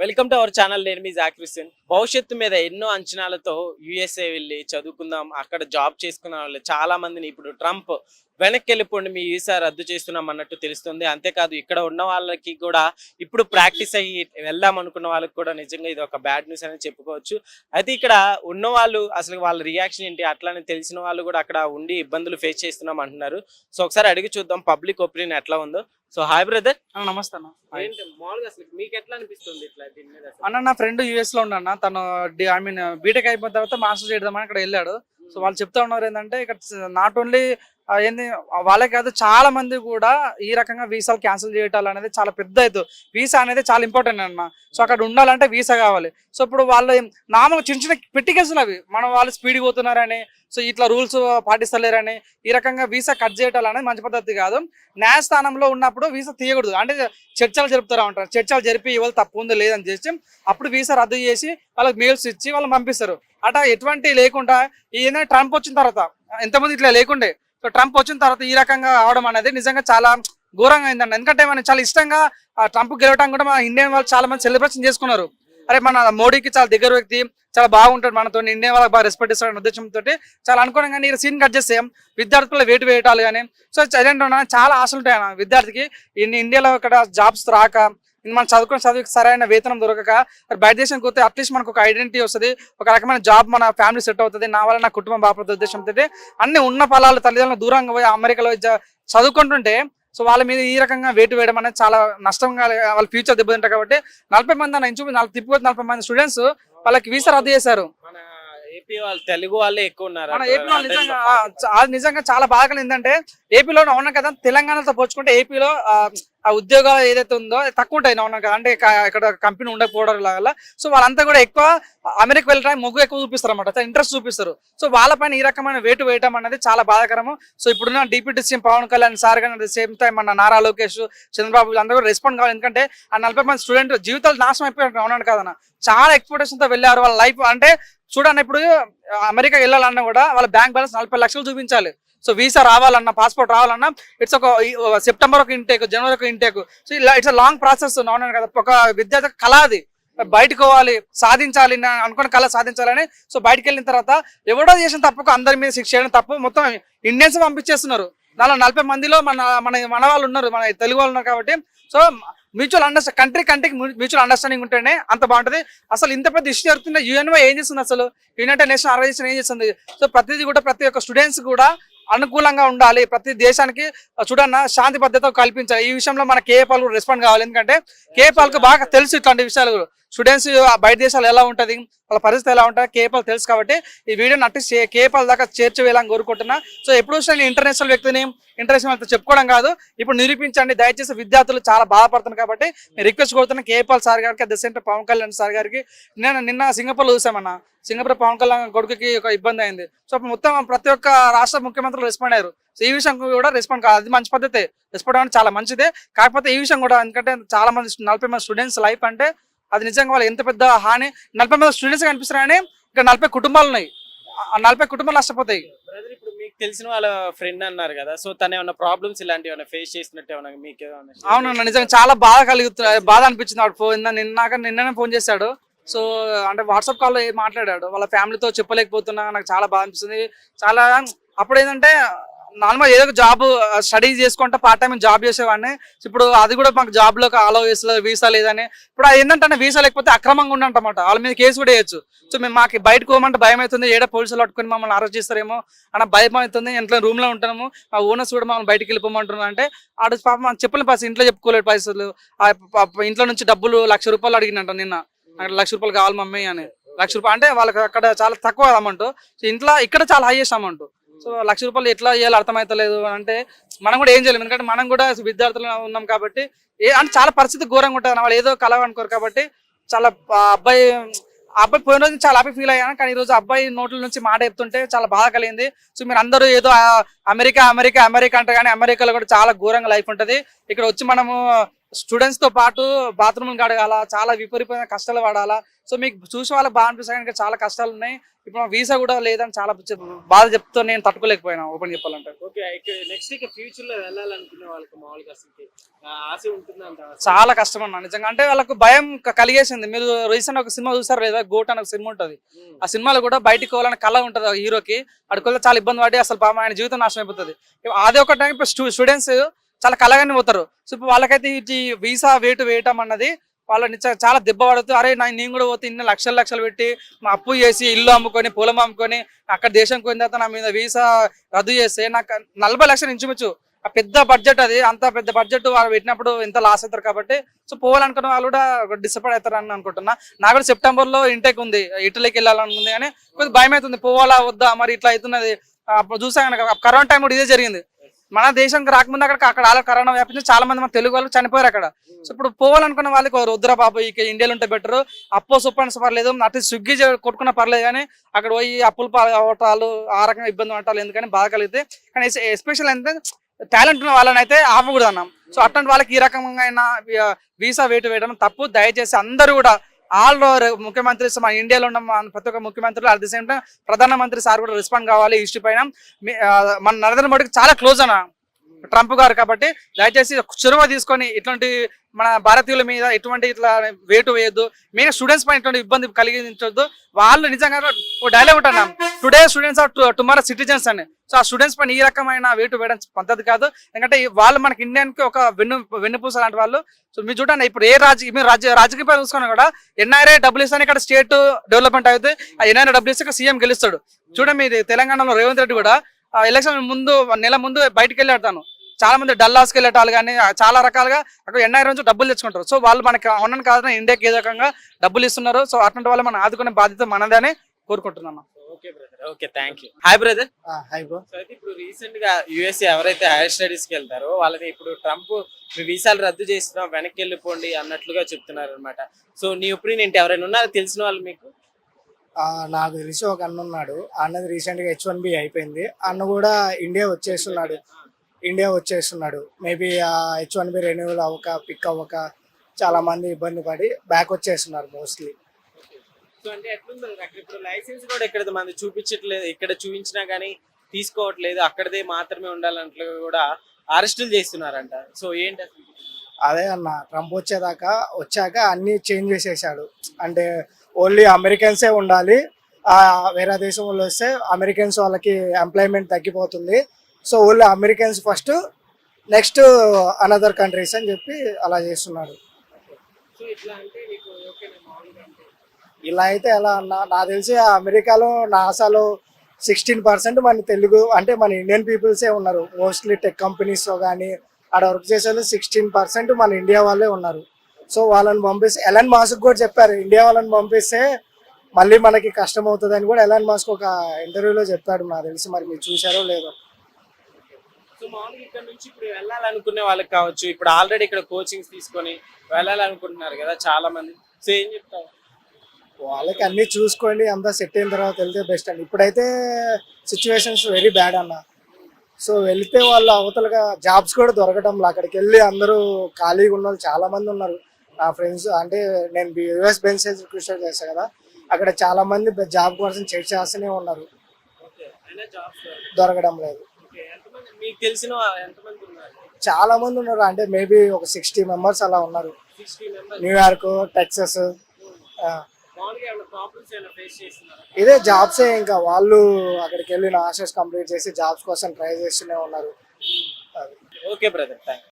Welcome to our channel నేను మీ జాక్రిసన్ భవిష్యత్తు మీద ఎన్నో అంచనాలతో యుఎస్ఏ వెళ్ళి చదువుకుందాం. అక్కడ జాబ్ చేసుకున్న వాళ్ళు చాలా మందిని ఇప్పుడు ట్రంప్ వెనక్కి వెళ్ళిపోండి మీ వీసా రద్దు చేస్తున్నాం అన్నట్టు తెలుస్తుంది. అంతేకాదు ఇక్కడ ఉన్న వాళ్ళకి కూడా ఇప్పుడు ప్రాక్టీస్ అయ్యి వెళ్దాం అనుకున్న వాళ్ళకి కూడా నిజంగా ఇది ఒక బ్యాడ్ న్యూస్ అని చెప్పుకోవచ్చు. అయితే ఇక్కడ ఉన్న వాళ్ళు అసలు వాళ్ళ రియాక్షన్ ఏంటి? అట్లానే తెలిసిన వాళ్ళు కూడా అక్కడ ఉండి ఇబ్బందులు ఫేస్ చేస్తున్నాం అంటున్నారు. సో ఒకసారి అడిగి చూద్దాం పబ్లిక్ ఒపీనియన్ ఎట్లా ఉందో. సో హాయ్ బ్రదర్ అన్న నమస్తే అన్న. ఏంటి మామూలుగా అసలు మీకు ఎట్లా అనిపిస్తుంది ఇట్లా దీని మీద అసలు? అన్న నా ఫ్రెండ్ యూఎస్లో ఉన్నాడు తను ఐ మీన్ బీటెక్ అయిపోయిన తర్వాత మాస్టర్స్ చేద్దామని అక్కడ వెళ్ళాడు. సో వాళ్ళు చెప్తా ఉన్నారు ఏంటంటే ఇక్కడ నాట్ ఓన్లీ ఏంది వాళ్ళే కాదు చాలా మంది కూడా ఈ రకంగా వీసాలు క్యాన్సిల్ చేయటాలు అనేది చాలా పెద్ద ఎత్తు వీసా అనేది చాలా ఇంపార్టెంట్ అన్న. సో అక్కడ ఉండాలంటే వీసా కావాలి. సో ఇప్పుడు వాళ్ళు నార్మల్ చిన్న చిన్న పెట్టి కేసులు అవి. మనం వాళ్ళు స్పీడ్గా పోతున్నారని సో ఇట్లా రూల్స్ పాటిస్తలేరని ఈ రకంగా వీసా కట్ చేయటాలు అనేది మంచి పద్ధతి కాదు. న్యాయస్థానంలో ఉన్నప్పుడు వీసా తీయకూడదు. అంటే చర్చలు జరుపుతారా ఉంటారు చర్చలు జరిపి ఇవాళ తప్పు ఉందో లేదని చేసి అప్పుడు వీసా రద్దు చేసి వాళ్ళకి మెయిల్స్ ఇచ్చి వాళ్ళని పంపిస్తారు. అట ఎటువంటి లేకుండా ఈయన ట్రంప్ వచ్చిన తర్వాత ఎంతమంది ఇట్లా లేకుండే సో ట్రంప్ వచ్చిన తర్వాత ఈ రకంగా అవడం అనేది నిజంగా చాలా ఘోరంగా అయిందండి ఎందుకంటే మనం చాలా ఇష్టంగా ఆ ట్రంప్ గెలవడం కూడా మన ఇండియన్ వాళ్ళు చాలా మంది సెలబ్రేషన్ చేసుకున్నారు. అరే మన మోడీకి చాలా దగ్గర వ్యక్తి చాలా బాగుంటాడు మనతో ఇండియన్ వాళ్ళకి బాగా రెస్పెక్ట్ ఇస్తాడు ఉద్దేశంతో చాలా అనుకోవడం కానీ సీన్ కట్ చేస్తే విద్యార్థుల వేటు వేయటాలు కానీ సో ఏంటంటే చాలా ఆశలు ఉంటాయి విద్యార్థికి. ఇన్ని ఇండియాలో ఇక్కడ జాబ్స్ రాక మనం చదువుకున్న చదువుకి సరైన వేతనం దొరకక బయట దేశానికి పోతే అట్లీస్ట్ మనకు ఒక ఐడెంటిటీ వస్తుంది ఒక రకమైన జాబ్ మన ఫ్యామిలీ సెట్ అవుతుంది నా వల్ల నా కుటుంబం బాగుపడుతుంది ఉద్దేశంతో అన్ని ఉన్న ఫలాలు తల్లిదండ్రులు దూరంగా పోయి అమెరికాలో చదువుకుంటుంటే సో వాళ్ళ మీద ఈ రకంగా వేటు వేయడం అనేది చాలా నష్టంగా వాళ్ళ ఫ్యూచర్ దెబ్బతింటారు కాబట్టి నలభై మంది అన్న ఇంచు నలభై తిప్పిపోతే నలభై మంది స్టూడెంట్స్ వాళ్ళకి వీసా రద్దు చేశారు. తెలుగు వాళ్ళే ఎక్కువ ఉన్నారు నిజంగా అది చాలా బాగా ఏంటంటే ఏపీలో ఉన్నాం కదా తెలంగాణతో పోల్చుకుంటే ఏపీలో ఆ, ఆ ఉద్యోగాలు ఏదైతే ఉందో తక్కువ ఉంటాయి అవునా కదా అంటే ఇక్కడ కంపెనీ ఉండకపోవడం లాగా సో వాళ్ళంతా కూడా ఎక్కువ అమెరికా వెళ్ళడానికి మొగ్గు ఎక్కువ చూపిస్తారు అనమాట ఇంట్రెస్ట్ చూపిస్తారు. సో వాళ్ళపైన ఈ రకమైన వేటు వేయటం అనేది చాలా బాధాకరము. సో ఇప్పుడున్న deputy CM Pawan Kalyan sir కానీ సేమ్ టైం మన నారా లోకేష్ చంద్రబాబు వీళ్ళందరూ కూడా రెస్పాండ్ కావాలి. ఎందుకంటే ఆ నలభై మంది స్టూడెంట్ జీవితాలు నాశనం అయిపోయారు ఉన్నాడు కదా చాలా ఎక్స్పెక్టేషన్తో వెళ్ళారు. వాళ్ళ లైఫ్ అంటే చూడండి ఇప్పుడు అమెరికా వెళ్ళాలన్నా కూడా వాళ్ళ బ్యాంక్ బ్యాలెన్స్ నలభై లక్షలు చూపించాలి. సో వీసా రావాలన్నా పాస్పోర్ట్ రావాలన్నా ఇట్స్ ఒక సెప్టెంబర్ ఒక ఇంటేక్ జనవరి ఒక ఇంటేక్ సో ఇలా ఇట్స్ లాంగ్ ప్రాసెస్ అవునాడు కదా. ఒక విద్యార్థి కళ అది. బయటకు పోవాలి సాధించాలి అనుకున్న కళ సాధించాలని. సో బయటకు వెళ్ళిన తర్వాత ఎవడో చేసిన తప్పుకు అందరి మీద శిక్ష చేయడం తప్పు మొత్తం ఇండియన్స్ పంపించేస్తున్నారు. దానిలో నలభై మందిలో మన మన మన వాళ్ళు ఉన్నారు మన తెలుగు వాళ్ళు ఉన్నారు కాబట్టి. సో మ్యూచువల్ అండర్స్టా కంట్రీ కంట్రీకి మ్యూచువల్ అండర్స్టాండింగ్ ఉంటేనే అంత బాగుంటుంది. అసలు ఇంత పెద్ద ఇష్యూ జరుగుతున్న యుఎన్ఓ ఏం చేస్తుంది అసలు? యునైటెడ్ నేషన్ ఆర్గనైజేషన్ ఏం చేస్తుంది? సో ప్రతిదీ కూడా ప్రతి ఒక్క స్టూడెంట్స్ కూడా అనుకూలంగా ఉండాలి. ప్రతి దేశానికి చూడన్న శాంతి భద్రత కల్పించాలి. ఈ విషయంలో మన కేఏపాల్ కూడా రెస్పాండ్ కావాలి. ఎందుకంటే కేఏపాల్కి బాగా తెలుసు ఇట్లాంటి విషయాలు. స్టూడెంట్స్ బయట దేశాలు ఎలా ఉంటది వాళ్ళ పరిస్థితి ఎలా ఉంటుంది కేపల్ తెలుసు కాబట్టి ఈ వీడియోని అట్టి కేపల్ దాకా చేర్చివేయాలని కోరుకుంటున్నా. సో ఎప్పుడు నేను ఇంటర్నేషనల్ వ్యక్తిని ఇంటర్నేషనల్ వ్యక్తి చెప్పుకోవడం కాదు. ఇప్పుడు నిరూపించండి దయచేసి విద్యార్థులు చాలా బాధపడుతున్నారు కాబట్టి నేను రిక్వెస్ట్ కోరుతున్నా కేపల్ సార్ గారికి at the center Pawan Kalyan sir గారికి. నేను నిన్న సింగపూర్లో చూసామన్న సింగపూర్ పవన్ కళ్యాణ్ కొడుకుకి ఒక ఇబ్బంది అయింది. సో మొత్తం ప్రతి ఒక్క రాష్ట్ర ముఖ్యమంత్రులు రెస్పాండ్ అయ్యారు. సో ఈ విషయం కూడా రెస్పాండ్ కాదు. అది మంచి పద్ధతే. రెస్పాండ్ అవ్వడం చాలా మంచిదే. కాకపోతే ఈ విషయం కూడా ఎందుకంటే చాలా మంది నలభై మంది స్టూడెంట్స్ లైఫ్ అంటే అది నిజంగా వాళ్ళు ఎంత పెద్ద హాని? నలభై మంది స్టూడెంట్స్ కనిపిస్తున్నాయని ఇక్కడ నలభై కుటుంబాలు ఉన్నాయి. ఆ నలభై కుటుంబాలు నష్టపోతాయి. బ్రదర్ ఇప్పుడు మీకు తెలిసిన వాళ్ళ ఫ్రెండ్ అన్నారు కదా సో తను ఏమైనా ప్రాబ్లమ్స్ ఇలాంటివి ఏమైనా ఫేస్ చేసినట్టు ఏమైనా మీకు అవునన్న నిజంగా చాలా బాధ కలుగుతుంది బాధ అనిపించింది వాడు ఫోన్ నిన్నాక నిన్ననే ఫోన్ చేశాడు. సో అంటే వాట్సాప్ కాల్లో మాట్లాడాడు. వాళ్ళ ఫ్యామిలీతో చెప్పలేకపోతున్నా నాకు చాలా బాధ అనిపిస్తుంది. చాలా అప్పుడు ఏంటంటే నార్మల్ ఏదో ఒక జాబ్ స్టడీ చేసుకుంటే పార్ట్ టైం జాబ్ చేసేవాడిని. ఇప్పుడు అది కూడా మాకు జాబ్లోకి అలో వేసలేదు వీసా లేదని. ఇప్పుడు అది ఏంటంటే వీసా లేకపోతే అక్రమంగా ఉన్నట్టమాట వాళ్ళ మీద కేసు కూడా వేయచ్చు సో మేము మాకు బయటకు పోమంటే భయం అవుతుంది ఏడ పోలీసులు పట్టుకొని మమ్మల్ని అరెస్ట్ చేస్తారేమో అన్న భయం అవుతుంది. ఇంట్లో రూమ్లో ఉంటాము మా ఓనర్స్ కూడా మమ్మల్ని బయటకు వెళ్ళిపోమంటున్నాం అంటే ఆడ పాపం చెప్పలేని పరిస్థితి ఇంట్లో చెప్పుకోలేదు పైసలు. ఇంట్లో నుంచి డబ్బులు లక్ష రూపాయలు అడిగినంట నిన్న. లక్ష రూపాయలు కావాలి మమ్మీ అని. లక్ష రూపాయలు అంటే వాళ్ళకి అక్కడ చాలా తక్కువ అమౌంట్ ఇంట్లో ఇక్కడ చాలా హైయెస్ట్ అమౌంట్ సో లక్ష రూపాయలు ఎట్లా చేయాలి అర్థమవుతలేదు అంటే మనం కూడా ఏం చేయలేము. ఎందుకంటే మనం కూడా విద్యార్థులు ఉన్నాం కాబట్టి ఏ అంటే చాలా పరిస్థితి ఘోరంగా ఉంటుంది వాళ్ళు ఏదో కలవనుకోరు కాబట్టి చాలా అబ్బాయి అబ్బాయి పోయిన రోజు చాలా హ్యాపీ ఫీల్ అయ్యాను. కానీ ఈ రోజు అబ్బాయి నోట్ల నుంచి మాట చెప్తుంటే చాలా బాధ కలిగింది. సో మీరు అందరూ ఏదో అమెరికా అమెరికా అమెరికా అంటే కానీ అమెరికాలో కూడా చాలా ఘోరంగా లైఫ్ ఉంటుంది. ఇక్కడ వచ్చి మనము స్టూడెంట్స్తో పాటు బాత్రూమ్ కడగాల చాలా విపరీతమైన కష్టాలు పడాలా. సో మీకు చూసే వాళ్ళకి బాగా అనిపిస్తుంది కానీ చాలా కష్టాలు ఉన్నాయి. ఇప్పుడు వీసా కూడా లేదని చాలా బాధ చెప్తూ నేను తట్టుకోలేకపోయినా ఓపెన్ చెప్పాలంటే. చాలా కష్టం అన్న నిజంగా. అంటే వాళ్ళకు భయం కలిగేసింది. మీరు రీసెంట్ ఒక సినిమా చూసారు లేదా? గోట్ అని ఒక సినిమా ఉంటుంది. ఆ సినిమాలో కూడా బయటికి పోవాలని కళ ఉంటుంది హీరోకి. అడుగులో చాలా ఇబ్బంది పడి అసలు పాపం ఆయన జీవితం నాశనం అయిపోతుంది. అదే ఒక టైం ఇప్పుడు స్టూడెంట్స్ చాలా కలగానే పోతారు. సో ఇప్పుడు వాళ్ళకైతే ఈ వీసా వేటు వేయటం అన్నది వాళ్ళని చాలా దెబ్బ పడుతుంది. అరే నా- నేను కూడా పోతే ఇన్ని లక్షలు లక్షలు పెట్టి మా అప్పు చేసి ఇల్లు అమ్ముకొని పొలం అమ్ముకొని అక్కడ దేశం పోయిన తర్వాత నా మీద వీసా రద్దు చేస్తే నాకు నలభై లక్షలు ఇంచుమించు. ఆ పెద్ద బడ్జెట్ అది. అంత పెద్ద బడ్జెట్ వాళ్ళు పెట్టినప్పుడు ఎంత లాస్ అవుతారు కాబట్టి. సో పోవాలనుకున్న వాళ్ళు కూడా డిసప్పాయింట్ అవుతారు అని అనుకుంటున్నా. నాకు కూడా సెప్టెంబర్లో ఇంటెక్ ఉంది. ఇటలీకి వెళ్ళాలనుకుంది కానీ కొద్దిగా భయం అవుతుంది పోవాలా వద్దా? మరి ఇట్లా అవుతున్నది. అప్పుడు చూసాను కరోనా టైం కూడా ఇదే జరిగింది. మన దేశంకి రాకముందు అక్కడ అక్కడ వాళ్ళ కరోనా వ్యాపించి చాలా మంది మన తెలుగు వాళ్ళు చనిపోయారు అక్కడ. సో ఇప్పుడు పోవాలనుకున్న వాళ్ళకి రుద్ర బాబు ఇక ఇండియాలో ఉంటే బెటర్ అప్పో సుప్పని పర్లేదు అటు స్విగ్గీ కొట్టుకున్న పర్లేదు కానీ అక్కడ పోయి అప్పులు అవటాలు ఆ రకంగా ఇబ్బంది పట్టాలి ఎందుకని బాధ కలిగితే కానీ ఎస్పెషల్ అయితే టాలెంట్ ఉన్న వాళ్ళని అయితే ఆపకూడదు అన్నాం సో అట్లాంటి వాళ్ళకి ఈ రకమైన వీసా వేటు వేయడం తప్పు. దయచేసి అందరూ కూడా ఆల్ ముఖ్యమంత్రి మన ఇండియాలో ఉన్న మన ప్రతి ఒక్క ముఖ్యమంత్రులు అట్ ది సేమ్ టైం ప్రధానమంత్రి సార్ కూడా రెస్పాండ్ కావాలి ఇష్యూ పైన. మీ- మన నరేంద్ర మోడీకి చాలా క్లోజ్ అన్న. ట్రంప్ గారు కాబట్టి దయచేసి చొరవ తీసుకొని ఇట్లాంటి మన భారతీయుల మీద ఎటువంటి ఇట్లా వేటు వేయద్దు. మెయిన్ స్టూడెంట్స్ పైన ఇటువంటి ఇబ్బంది కలిగించొద్దు. వాళ్ళు నిజంగా ఒక డైలాగ్ ఉంటున్నాం today students are tomorrow citizens అని. సో ఆ స్టూడెంట్స్ పైన ఈ రకమైన వేటు వేయడం పద్ధతి కాదు. ఎందుకంటే వాళ్ళు మనకి ఇండియన్కి ఒక వెన్ను వెన్నుపూస లాంటి వాళ్ళు. సో మీరు చూడండి ఇప్పుడు ఏ రాజకీయ మీరు రాజ్య రాజకీయ పైన చూసుకున్నా కూడా ఎన్ఆర్ఏ డబ్బులు ఇస్తాను ఇక్కడ స్టేట్ డెవలప్మెంట్ అయితే ఆ ఎన్ఆర్ఏ డబ్బులు ఇస్తే సీఎం గెలుస్తాడు. చూడండి మీరు తెలంగాణలో రేవంత్ రెడ్డి కూడా ఎలక్షన్ ముందు నెల ముందు బయటకు వెళ్ళాడతాను చాలా మంది డల్లాస్కి వెళ్ళేటాలు కానీ చాలా రకాలుగా అక్కడ ఎన్ఐ నుంచి డబ్బులు తెచ్చుకుంటారు. సో వాళ్ళు మనకి అవునని కాదని ఇండియాకి ఏ రకంగా డబ్బులు ఇస్తున్నారు. సో అటువంటి వాళ్ళు మనం ఆదుకునే బాధ్యత మనదే అని కోరుకుంటున్నాను okay brother okay thank you hi brother hi bro so అయితే ఇప్పుడు రీసెంట్గా యుఎస్ఏ ఎవరైతే హైయర్ స్టడీస్కి వెళ్తారో వాళ్ళని ఇప్పుడు ట్రంప్ మీ వీసాలు రద్దు చేస్తున్నాం వెనక్కి వెళ్ళిపోండి అన్నట్లుగా చెప్తున్నారు అనమాట సో నీ ఒపీనియన్ ఏంటి? ఎవరైనా ఉన్నారో? తెలిసిన వాళ్ళు మీకు? నాకు తెలిసి ఒక అన్న ఉన్నాడు. అన్నది రీసెంట్గా హెచ్ వన్ బి అయిపోయింది. అన్న కూడా ఇండియా వచ్చేస్తున్నాడు. ఇండియా వచ్చేస్తున్నాడు. మేబీ ఆ హెచ్ వన్ బి రెన్యూవల్ అవ్వక పిక్ అవ్వక చాలా మంది ఇబ్బంది పడి బ్యాక్ వచ్చేస్తున్నారు మోస్ట్లీ సో అంటే ఎట్లుంది? అక్కడ ఇప్పుడు లైసెన్స్ కూడా ఇక్కడ మంది చూపించట్లేదు. ఇక్కడ చూపించినా కానీ తీసుకోవట్లేదు. అక్కడదే మాత్రమే ఉండాలంటే కూడా అరెస్టులు చేస్తున్నారంట. సో ఏంటి అసలు? అదే అన్న ట్రంప్ వచ్చేదాకా వచ్చాక అన్ని చేంజ్ చేసేసాడు. అంటే ఓన్లీ అమెరికన్సే ఉండాలి. వేరే దేశం వాళ్ళు వస్తే అమెరికన్స్ వాళ్ళకి ఎంప్లాయ్మెంట్ తగ్గిపోతుంది. So only Americans first next another countries అని చెప్పి అలా అంటే ఇలా అయితే ఎలా అన్న నాకు తెలిసి అమెరికాలో నాసాలో సిక్స్టీన్ పర్సెంట్ మన తెలుగు అంటే మన ఇండియన్ పీపుల్సే ఉన్నారు. మోస్ట్లీ టెక్ కంపెనీస్లో కానీ ఆడ వర్క్ చేసే సిక్స్టీన్ పర్సెంట్ మన ఇండియా వాళ్ళే ఉన్నారు. సో వాళ్ళని పంపిస్తే ఎలాన్ మాస్క్ కూడా చెప్పారు ఇండియా వాళ్ళని పంపిస్తే మళ్ళీ మనకి కష్టం అవుతుంది అని కూడా ఎలాన్ మాస్క్ ఒక ఇంటర్వ్యూలో చెప్పాడు నాకు తెలిసి. మరి మీరు చూసారో లేదో. సో మామూలుగా ఇక్కడ నుంచి ఇప్పుడు వెళ్ళాలనుకునే వాళ్ళకి కావచ్చు ఇప్పుడు ఆల్రెడీ ఇక్కడ కోచింగ్స్ తీసుకొని వెళ్ళాలనుకుంటున్నారు కదా చాలా మంది సో ఏం చెప్తావు? వాళ్ళకి అన్ని చూసుకోండి అంతా సెట్ అయిన తర్వాత వెళ్తే బెస్ట్ అండి. ఇప్పుడైతే సిచ్యువేషన్స్ వెరీ బ్యాడ్ అన్న. సో వెళ్తే వాళ్ళు అవతలగా జాబ్స్ కూడా దొరకడం లే. అక్కడికి వెళ్ళి అందరూ ఖాళీగా ఉన్న వాళ్ళు చాలా మంది ఉన్నారు. నా ఫ్రెండ్స్ అంటే నేను యుఎస్ బెంచ్ కృషి చేస్తాను కదా. అక్కడ చాలా మంది జాబ్ కోసం చెక్ చేస్తూనే ఉన్నారు. దొరకడం లేదు. మీకు తెలిసిన ఎంతమంది ఉన్నారు? చాలా మంది ఉన్నారు. అంటే మేబీ ఒక సిక్స్టీ మెంబర్స్ అలా ఉన్నారు. న్యూయార్క్ టెక్సస్ ఇదే జాబ్సే ఇంకా. వాళ్ళు అక్కడికి వెళ్ళి మాస్టర్స్ కంప్లీట్ చేసి జాబ్స్ కోసం ట్రై చేస్తూనే ఉన్నారు. Okay brother thank